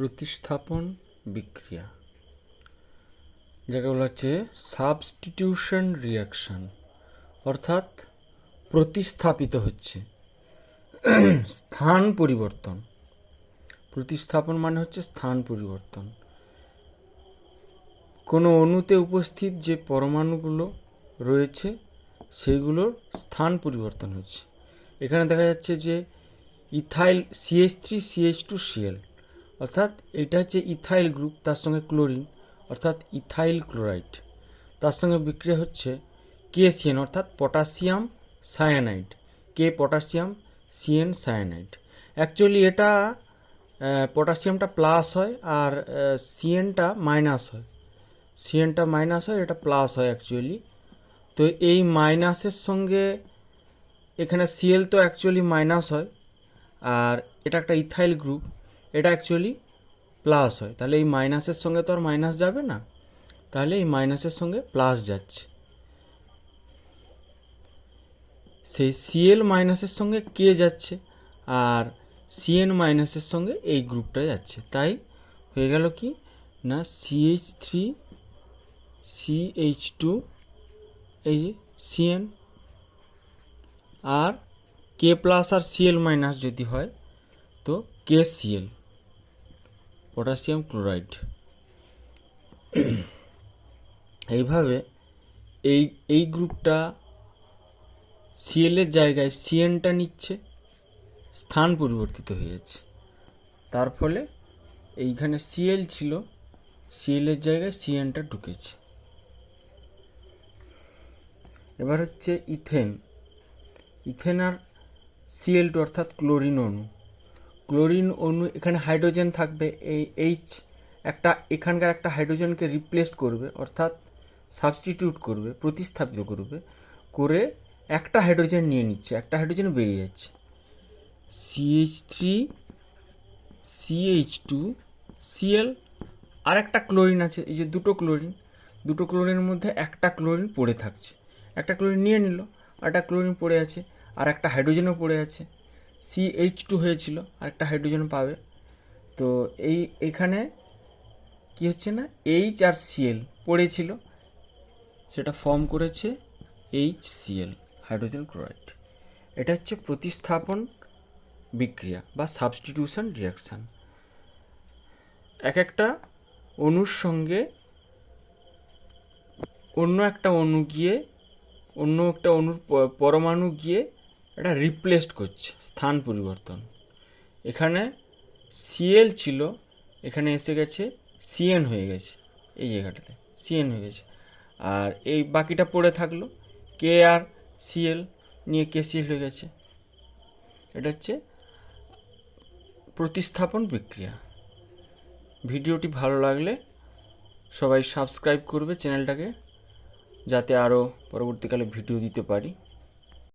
প্রতিস্থাপন বিক্রিয়া, যাকে বলা হচ্ছে সাবস্টিটিউশন রিয়াকশন অর্থাৎ প্রতিস্থাপিত হচ্ছে, স্থান পরিবর্তন। প্রতিস্থাপন মানে হচ্ছে স্থান পরিবর্তন। কোনো অণুতে উপস্থিত যে পরমাণুগুলো রয়েছে, সেগুলোর স্থান পরিবর্তন হচ্ছে। এখানে দেখা যাচ্ছে যে ethyl CH three CH two CL অর্থাৎ এটা হচ্ছে ইথাইল গ্রুপ, তার সঙ্গে ক্লোরিন, অর্থাৎ ইথাইল ক্লোরাইড। তার সঙ্গে বিক্রিয়া হচ্ছে কে সিএন অর্থাৎ potassium cyanide. K potassium? CN cyanide. Actually এটা পটাশিয়ামটা প্লাস হয় আর সিএনটা মাইনাস হয়। সিএনটা মাইনাস হয়, এটা প্লাস হয় অ্যাকচুয়ালি। তো এই মাইনাসের সঙ্গে এখানে সিএল তো অ্যাকচুয়ালি মাইনাস হয়। আর এটা একটা ইথাইল গ্রুপ। এটা অ্যাকচুয়ালি প্লাস হয়। তাহলে এই মাইনাসের সঙ্গে তো আর মাইনাস যাবে না। তাহলে এই মাইনাসের সঙ্গে প্লাস যাচ্ছে। সেই সিএল মাইনাসের সঙ্গে কে যাচ্ছে আর সিএন মাইনাসের সঙ্গে এই গ্রুপটা যাচ্ছে। তাই হয়ে গেল কি? না সিএইচ থ্রি সিএইচ টু এই যে সিএন আর কে প্লাস আর সিএল মাইনাস যদি হয়, তো কে সিএল পটাশিয়াম ক্লোরাইড। এইভাবে এই এই গ্রুপটা সিএলের জায়গায় সিএনটা নিচ্ছে, স্থান পরিবর্তিত হয়ে যাচ্ছে তার ফলে এইখানে সিএল ছিল, সিএলের জায়গায় সিএনটা ঢুকেছে। এবার হচ্ছে ইথেন। ইথেন আর সিএল টু অর্থাৎ ক্লোরিন অণু। ক্লোরিন অণু, এখানে হাইড্রোজেন থাকবে, এই এইচ একটা, এখানকার একটা হাইড্রোজেনকে রিপ্লেস করবে, অর্থাৎ সাবস্টিটিউট করবে, প্রতিস্থাপিত করবে, করে একটা হাইড্রোজেন নিয়ে নিচ্ছে, একটা হাইড্রোজেন বেরিয়ে যাচ্ছে। CH three CH two CL আর একটা ক্লোরিন আছে, এই যে দুটো ক্লোরিন দুটো ক্লোরিনের মধ্যে একটা ক্লোরিন পড়ে থাকছে। একটা ক্লোরিন নিয়ে নিল আর একটা ক্লোরিন পড়ে আছে আর একটা হাইড্রোজেনও পড়ে আছে। সি এইচ টু হয়েছিল, আরেকটা হাইড্রোজেন পাবে। তো এই, এখানে কি হচ্ছে না? এইচ আর সিএল পড়েছিল, সেটা ফর্ম করেছে এইচ সিএল হাইড্রোজেন ক্লোরাইড এটা হচ্ছে প্রতিস্থাপন বিক্রিয়া বা সাবস্টিটিউশন রিয়াকশান এক একটা অণুর সঙ্গে অন্য একটা অণু গিয়ে, অন্য একটা অণুর পরমাণু গিয়ে এটা রিপ্লেসড করছে, স্থান পরিবর্তন। এখানে সিএল ছিল, এখানে এসে গেছে সিএন হয়ে গেছে, এই জায়গাটাতে সিএন হয়ে গেছে। আর এই বাকিটা পড়ে থাকল কে আর সিএল নিয়ে কে সিএল হয়ে গেছে। এটা হচ্ছে প্রতিস্থাপন বিক্রিয়া। ভিডিওটি ভালো লাগলে সবাই সাবস্ক্রাইব করবে চ্যানেলটাকে, যাতে আরও পরবর্তীকালে ভিডিও দিতে পারি।